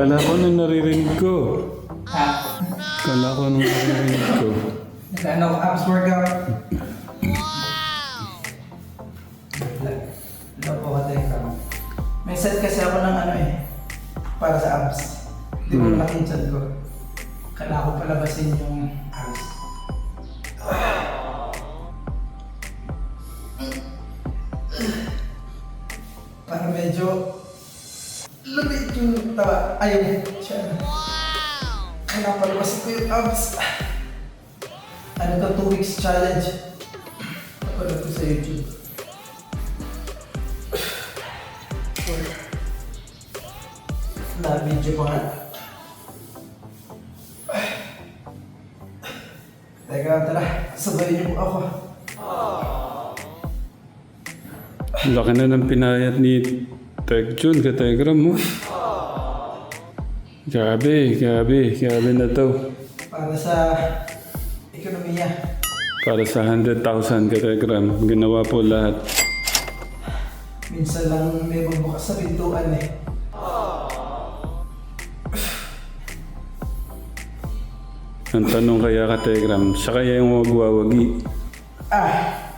Kala ko nung naririnig ko. Kala ko nung naririnig ko. nag-ano, abs workout. Hello po ka tayo May set kasi ako ng ano eh, para sa abs. Hindi ko Hmm. chan ko. Kailangan ko palabasin yung abs. Para medyo taba. Ayun, siya. Kailangan palabasin ko yung abs. Ano to, 2 weeks challenge. Napanood ko sa YouTube. Na video pa nga. Teka, tara. Sabayin niyo po ako. Laki na ng pinayat ni Tek Jun ka Tegram mo. Grabe, grabe, grabe na to. Para sa ekonomiya. Para sa 100,000 ka Tegram, ginawa po lahat. Minsan lang may magbukas sa pintuan eh. Ang tanong kaya ka Tegram, siya kaya yung magwawagi. Ah!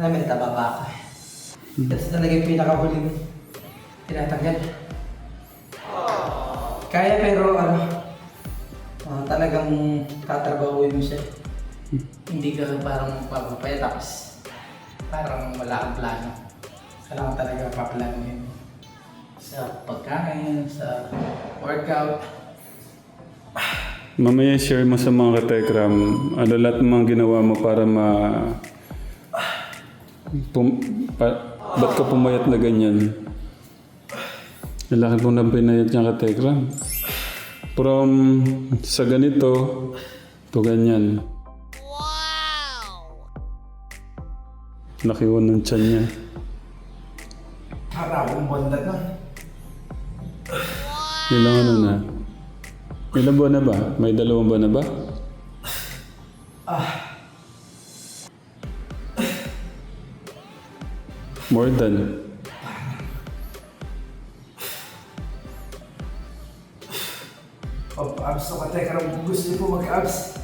Alam mo, ako eh. That's talaga yung pinakahuling tinatanggal. Kaya pero ano, ah, talagang tatrabahuin mo siya. Hindi ka parang papapaya tapos parang wala kang plano. Kailangan talaga paplanuhin sa pagkain, sa workout. Mamaya share mo sa mga katekram, ano lahat mga ginawa mo para ma... Pum, pa, ba't ka pumayat na ganyan? Ang laki po ng pinayat niya katekram. From sa ganito, to ganyan. Laki ko ng tiyan niya. Para akong bondat nun. Ilang ano na? Ilang buwan na ba? May dalawang buwan na ba? More than. Teka lang, gusto niyo po mag-abs.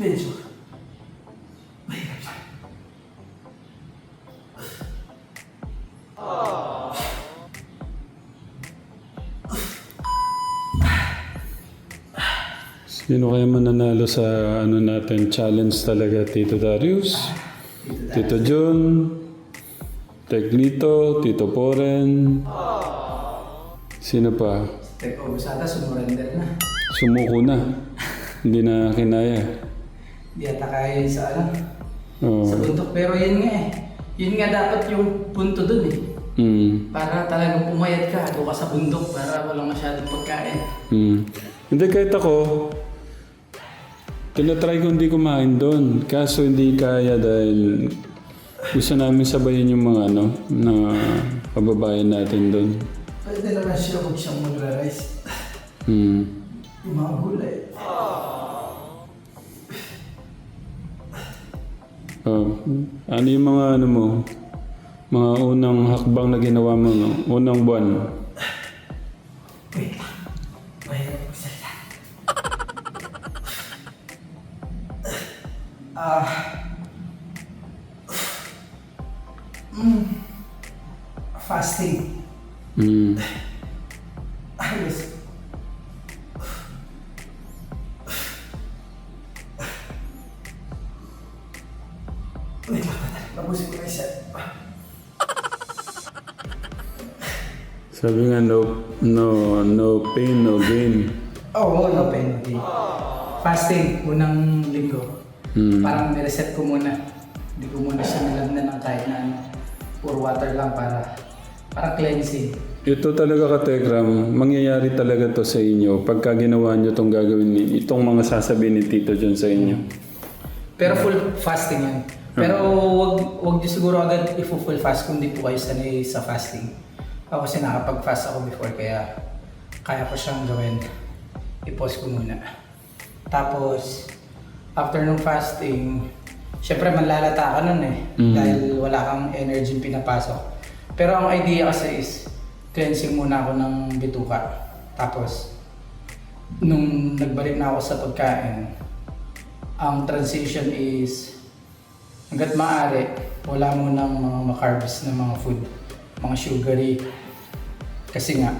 Medyo. Mahirap siya. Sino kaya mananalo sa ano natin challenge talaga Tito Darius? Tito John, Teglito, Tito Poren. Sino pa? Teka, usada, sumurrender na. Sumuko na. Hindi na kinaya. Hindi ata kaya yun sa ano, Oo. sa bundok. Pero yun nga eh. Yun nga dapat yung punto dun eh. Mm. Para talagang pumayat ka, doon ka sa bundok para walang masyadong pagkain. Mm. Hindi kahit ako, tinatry ko hindi kumain doon. Kaso hindi kaya dahil gusto namin sabayin yung mga ano, na kababayan natin doon. Pwede naman siya huwag siyang magra-rice. Mm. Yung mga gulay. Oh, ano yung mga ano mo? Mga unang hakbang na ginawa mo, no? Unang buwan. Sabi nga, no, no, no pain, no gain. Oo, oh, no penalty. Fasting, unang linggo. Mm. Parang nireset ko muna. Hindi ko muna siya nilagnan ng kahit na ano. Pure water lang para para cleansing. Ito talaga ka Tegram, mangyayari talaga to sa inyo pagka ginawa nyo itong gagawin ni, itong mga sasabihin ni Tito John sa inyo. Pero full fasting yan. Pero wag wag niyo siguro agad i-full fast kung di po kayo sanay sa fasting. Ako kasi nakapag-fast ako before kaya kaya ko siyang gawin. I-pause ko muna. Tapos, after nung fasting, syempre manlalata ka nun eh. Mm. Dahil wala kang energy pinapasok. Pero ang idea kasi is, cleansing muna ako ng bituka. Tapos, nung nagbalik na ako sa pagkain, ang transition is, hanggat maaari, wala mo ng mga macarbs na mga food, mga sugary. Kasi nga,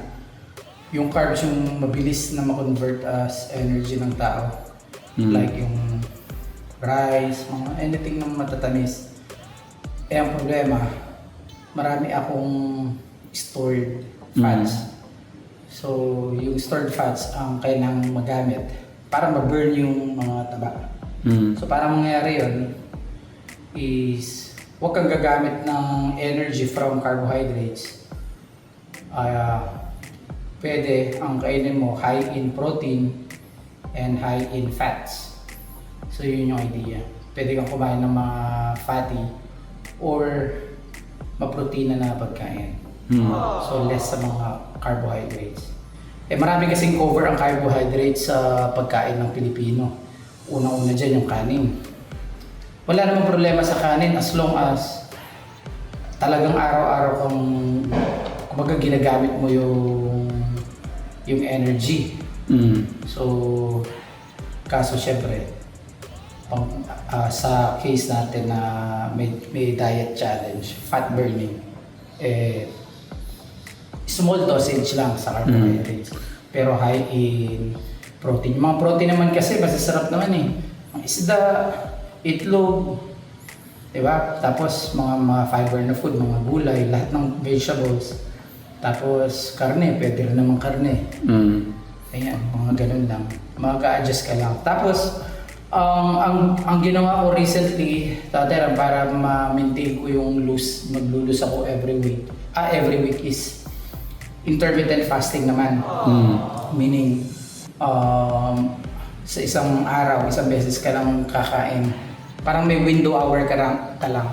yung carbs yung mabilis na ma-convert as energy ng tao. Mm. Like yung rice, mga anything na matatamis. Eh ang problema, marami akong stored fats. So, yung stored fats ang kailangang magamit para ma-burn yung mga taba. Mm. So, para mangyari yun is huwag kang gagamit ng energy from carbohydrates. Ah, pwede ang kainin mo high in protein and high in fats. So, yun yung idea. Pwede kang kumain ng mga fatty or maprotina na pagkain. Mm. So less sa mga carbohydrates. Eh marami kasing cover ang carbohydrates sa pagkain ng Pilipino. Unang-una dyan yung kanin. Wala namang problema sa kanin as long as talagang araw-araw kang kumbaga ginagamit mo yung yung energy. Mm. So kaso syempre pang, ah, sa case natin na may, may diet challenge, fat burning, eh, small dosage lang sa carbohydrates. Pero high in protein. Mga protein naman kasi, masasarap naman eh. Ang isda, itlog, di ba? Tapos mga, mga fiber na food, mga gulay, lahat ng vegetables. Tapos karne, pwede rin naman karne. Mm. Ayan, mga ganun lang. Mag-a-adjust ka lang. Tapos, ang ang ang ginawa ko recently, tatera para ma-maintain ko yung loose, maglulus ako every week. Ah, every week is intermittent fasting naman. Mm. Meaning, um, sa isang araw, isang beses ka lang kakain. Parang may window hour ka lang. Ka lang.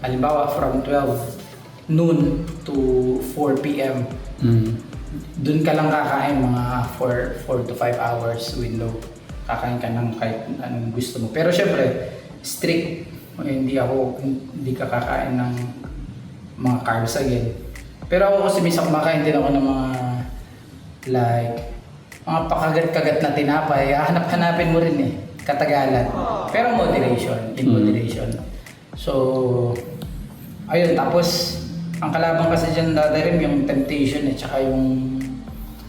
Halimbawa, from 12 noon to 4 p.m. Mm. Doon ka lang kakain mga 4, 4 to 5 hours window. Kakain ka ng kahit anong gusto mo. Pero syempre, strict. Hindi ako, hindi ka kakain ng mga carbs again. Pero ako kasi minsan kumakain din ako ng mga like mga pakagat-kagat na tinapay. Hanap-hanapin mo rin eh. Katagalan. Pero moderation. In Mm. moderation. So, ayun. Tapos, ang kalaban kasi dyan dati rin yung temptation eh. Tsaka yung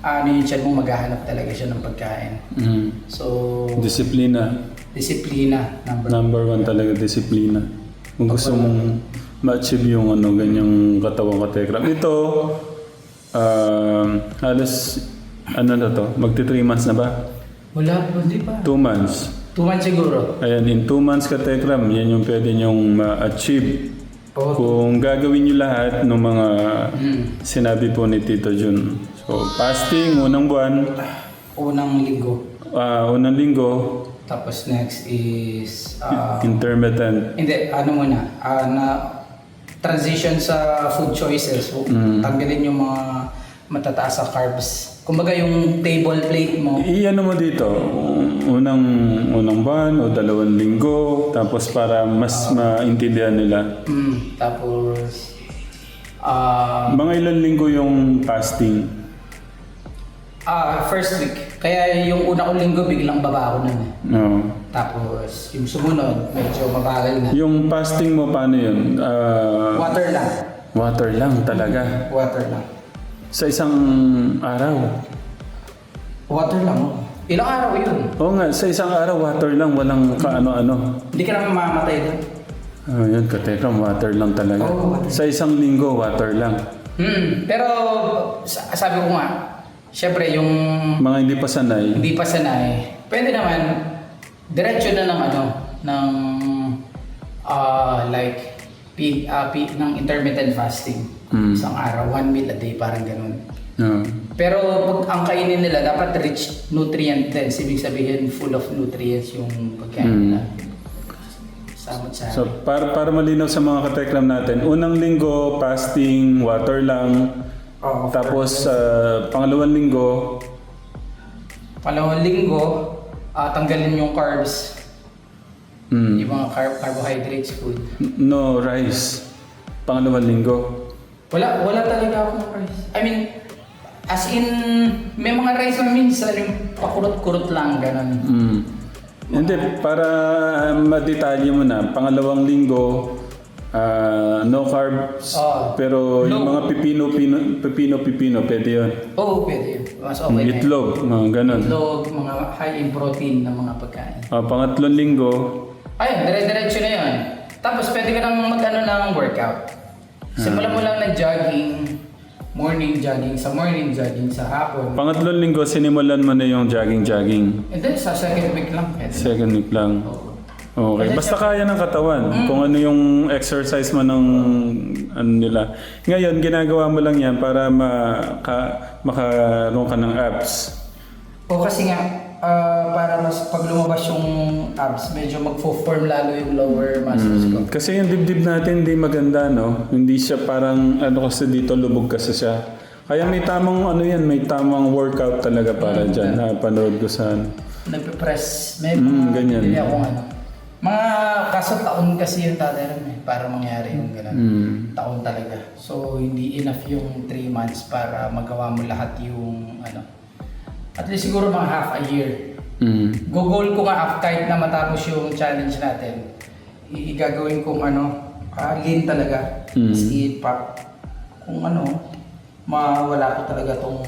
ano yung tiyan mo maghahanap talaga siya ng pagkain. Mm. So, Disiplina. disiplina. Number Number one talaga, disiplina. Kung gusto mong ma-achieve yung ano, ganyang katawang katekram. Ito, um, halos, ano na to, magti 3 months na ba? Wala, hindi pa. 2 months. Two months siguro. Ayan, in 2 months katekram, yan yung pwede nyong ma-achieve. Oo. Kung gagawin nyo lahat ng mga Mm. sinabi po ni Tito Jun. So, fasting, unang buwan, Unang linggo. ah, unang linggo, Tapos next is... ah, intermittent. hindi, ano muna. ah, na transition sa food choices. Mm. Tanggalin yung mga matataas sa carbs. Kumbaga yung table plate mo. I-ano mo dito, unang unang buwan o dalawang linggo, tapos para mas maintindihan nila. Mm, tapos... ah Mga ilang linggo yung fasting. ah, first week. Kaya yung una kong linggo, biglang baba ako nun. eh. No. Tapos yung sumunod, medyo mabagal na. Yung fasting mo, paano yun? Ah, Water lang. water lang talaga. Water lang. Sa isang araw. Water lang. Ilang araw yun? Oo nga, sa isang araw, water lang. Walang kaano-ano. Hindi ka naman mamamatay doon. Oh, yun, katekram, water lang talaga. Oo, water. Sa isang linggo, water lang. Hmm, pero sa- sabi ko nga, syempre yung Mga hindi pa sanay. hindi pa sanay, pwede naman diretso na ng ano, ng ah like pi, ah, pi, ng intermittent fasting. Mm. Isang araw, one meal a day, parang ganun. No. Pero pag ang kainin nila, dapat rich nutrient dense. Ibig sabihin, full of nutrients yung pagkain Mm. nila. Samot sa So, para, para malinaw sa mga katekram natin, unang linggo, fasting, water lang. Oo. Tapos, sa pangalawang linggo, Pangalawang linggo, ah, tanggalin yung carbs, mm, yung mga carb- carbohydrates food. no rice. Pangalawang linggo. Wala, wala talaga akong rice. I mean, as in, may mga rice na minsan yung pakurot-kurot lang, ganun. Mm. Hindi, para madetalye mo na, pangalawang linggo, ah, no carbs, Oo. pero yung No. mga pipino, pino, pipino, pipino, pwede yun. Oo, pwede yun. Mas okay na yun. Itlog, mga ganun. Itlog, mga high in protein na mga pagkain. Ah, pangatlong linggo, Ayun, dire-diretso na yun. Tapos pwede ka nang mag-ano ng workout. Simulan mo lang na jogging, morning jogging, sa morning jogging, sa hapon. pangatlong linggo, sinimulan mo na yung jogging-jogging. And then sa second week lang pwede. Second week lang. Oo. Okay. Basta kaya ng katawan. Kung ano yung exercise mo ng ano nila. Ngayon, ginagawa mo lang yan para maka, makaroon ka ng abs. O kasi nga, ah, para mas pag lumabas yung abs, medyo magfo-form lalo yung lower muscles ko. Kasi yung dibdib natin hindi maganda, no? Hindi siya parang, ano kasi dito, lubog kasi siya. Kaya may tamang, ano yan, may tamang workout talaga para dyan. Napanood ko sa, ano. Nagpe-press. May Mm, mga ganyan. bili akong ano. Mga kaso taon kasi yung tatay eh, para mangyari yung gano'n. Mm. Taon talaga. So, hindi enough yung 3 months para magawa mo lahat yung ano. At least siguro mga half a year. Mm. Gogol ko nga kahit na matapos yung challenge natin. Igagawin kong ano, ah, lean talaga. Mm. As in, pa, kung ano, mawala ko talaga tong,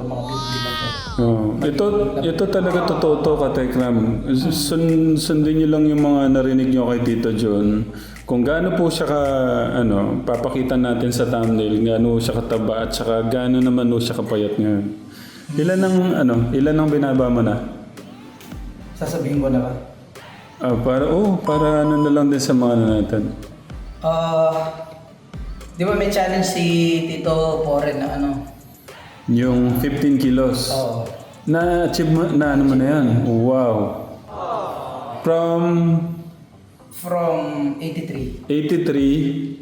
tong mga bibili na to. Oh, ito, ito talaga totoo to, Katekram. Sun, sundin niyo lang yung mga narinig niyo kay Tito John. Kung gaano po siya ka, ano, papakita natin sa thumbnail, gaano siya kataba at saka gaano naman po siya kapayat ngayon. Ilan ang, ano, ilan ang binaba mo na? Sasabihin ko na ba? Ah, para, oh, para ano na lang din sa mga ano natin. Ah, di ba may challenge si Tito Poren na ano? Yung 15 kilos. Oo. Na-achieve mo, na ano mo na yan? Wow. From From 83. 83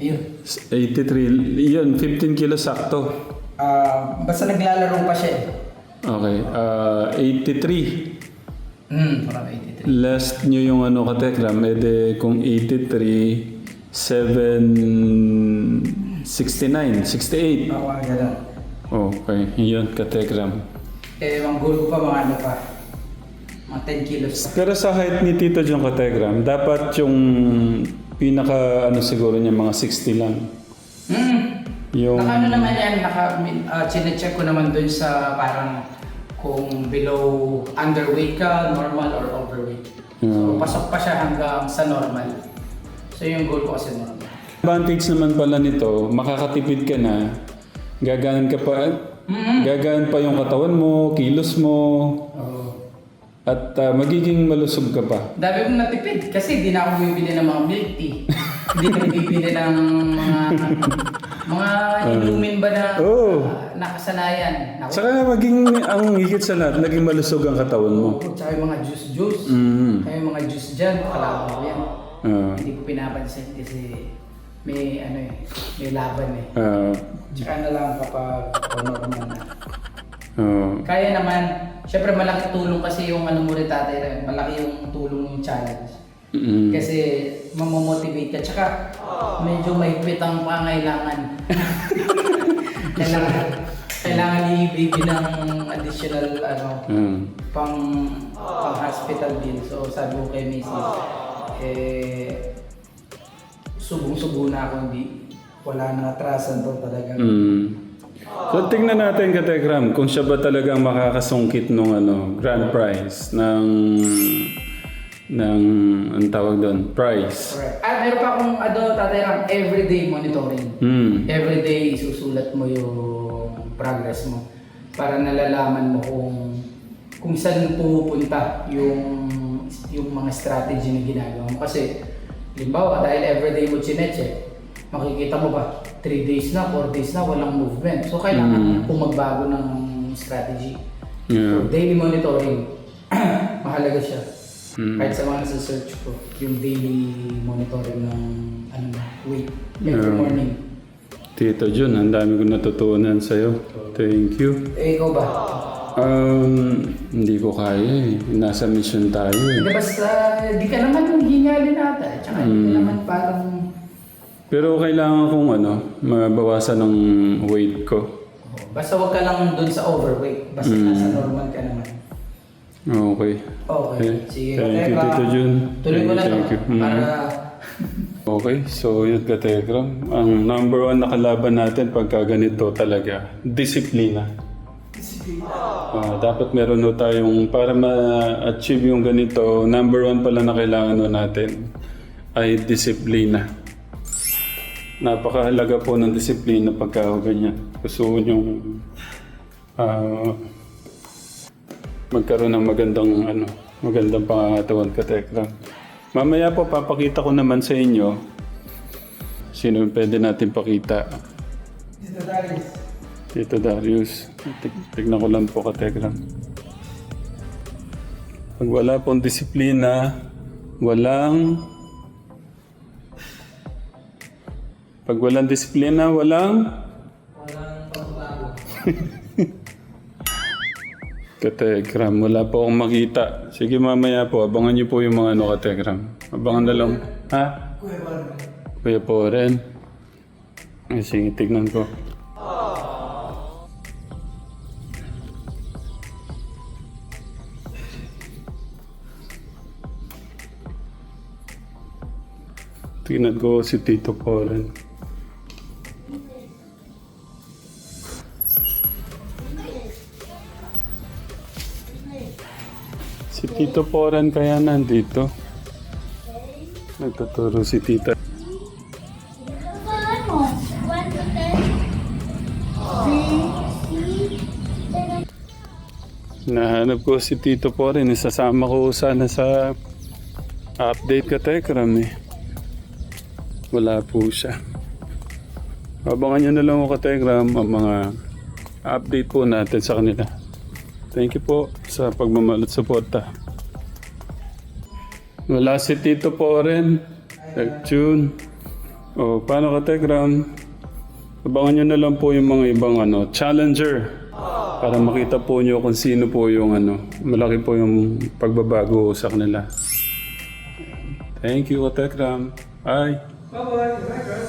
Ayun. 83, yun, 15 kilos sakto. Ah, basta naglalaro pa siya eh. Okay, ah 83. Hmm, from 83. Last nyo yung ano ka Tekram, ede kung 83, 7, 69, 68. Ako ang gano'n. Okay, yun ka Tekram. Eh, ang goal ko pa mga ano pa. Mga 10 kilos pa. Pero sa height ni Tito John ka Tekram, dapat yung pinaka ano siguro niya mga 60 lang. Hmm. Yung Naka ano naman yan, naka, uh, chinecheck ko naman dun sa parang kung below underweight ka, normal or overweight. So, Hmm. pasok pa siya hanggang sa normal. So, yung goal ko kasi normal. advantage naman pala nito, makakatipid ka na, gagaan ka pa, Mm-hmm. gagaan pa yung katawan mo, kilos mo, Oo. at ah, magiging malusog ka pa. Dami kong natipid kasi di na ako bumibili ng mga milk tea. Hindi na bibili ng mga mga inumin ba na Oo. ah, nakasanayan. Naku, Saka maging, ang higit sa lahat, naging malusog ang katawan mo. tsaka yung mga juice-juice. Mm. Kaya yung mga juice dyan, kalaban ko yan. Ah, Hindi ko pinapansin kasi may ano eh, may laban eh. ah, Tsaka na lang kapag normal na. ah. Kaya naman, syempre malaki tulong kasi yung ano mo rin tatay rin. Malaki yung tulong yung challenge. Mm. Kasi mamomotivate ka. Tsaka medyo mahigpit ang pangailangan. kailangan, kailangan i-baby ng additional ano, Ah. pang, pang hospital bill. So sabi ko kay Mrs. Eh, subong-subo na ako hindi. Wala nang atrasan to talaga. Mm. So tingnan natin ka Tekram, kung siya ba talagang makakasungkit nung ano, grand prize ng ng ang tawag doon, prize. Correct. Ah, meron pa akong ano, tatay Ram, everyday monitoring. Mm. Everyday isusulat mo yung progress mo para nalalaman mo kung kung saan pumupunta yung yung mga strategy na ginagawa mo. Kasi, limbawa, dahil everyday mo chinecheck, makikita mo ba, 3 days na, 4 days na, walang movement. So, kailangan Mm. kung magbago ng strategy. Yeah. So, daily monitoring, mahalaga siya. Mm. Kahit sa mga nasa search ko, yung daily monitoring ng ano, weight every Yeah. morning. Tito Jun, ang dami ko natutunan sa'yo. Thank you. Eh, ikaw ba? Um, hindi ko kaya eh. Nasa mission tayo eh. Hindi basta, di ka naman hingalin ata. Tsaka Mm. naman parang Pero kailangan kong ano, mabawasan ng weight ko. Basta wag ka lang dun sa overweight. Basta Mm. nasa normal ka naman. Okay. Okay. Okay. Sige, Thank you, Teka. Tito Jun. Tuloy ko na Thank you. Mm. Para Okay, so yun ka Tegram. Ang number one na kalaban natin pagka ganito talaga, disiplina. Ah, dapat meron no tayong, para ma-achieve yung ganito, number one pala na kailangan no natin ay disiplina. Napakahalaga po ng disiplina pagka ganyan. Gusto yung ah, magkaroon ng magandang ano, magandang pangangatawan ka Tekram. Mamaya po papakita ko naman sa inyo sino yung pwede natin pakita. Dito Darius. Tito Darius. Tig- tignan ko lang po ka Tekram. Pag wala pong disiplina, walang pag walang disiplina, walang Walang pagbabago. Kategram, wala po akong makita. Sige mamaya po, abangan niyo po yung mga ano kategram. Abangan na lang. Ha? Kuya Barber. Kuya po rin. Ay, sige, tignan ko. Tignan ko si Tito po Tito Poran kaya nandito. Nagtuturo si Tita. Nahanap ko si Tito Poran. Isasama ko sana sa update ka Tekram eh. Wala po siya. Abangan nyo na lang ako Tekram ang mga update po natin sa kanila. Thank you po sa pagmamahal at suporta. Wala si Tito Poren. June. O, paano ka Tekram? Abangan nyo na lang po yung mga ibang ano, challenger. Para makita po nyo kung sino po yung ano, malaki po yung pagbabago sa kanila. Thank you, Tekram. Bye. Bye-bye.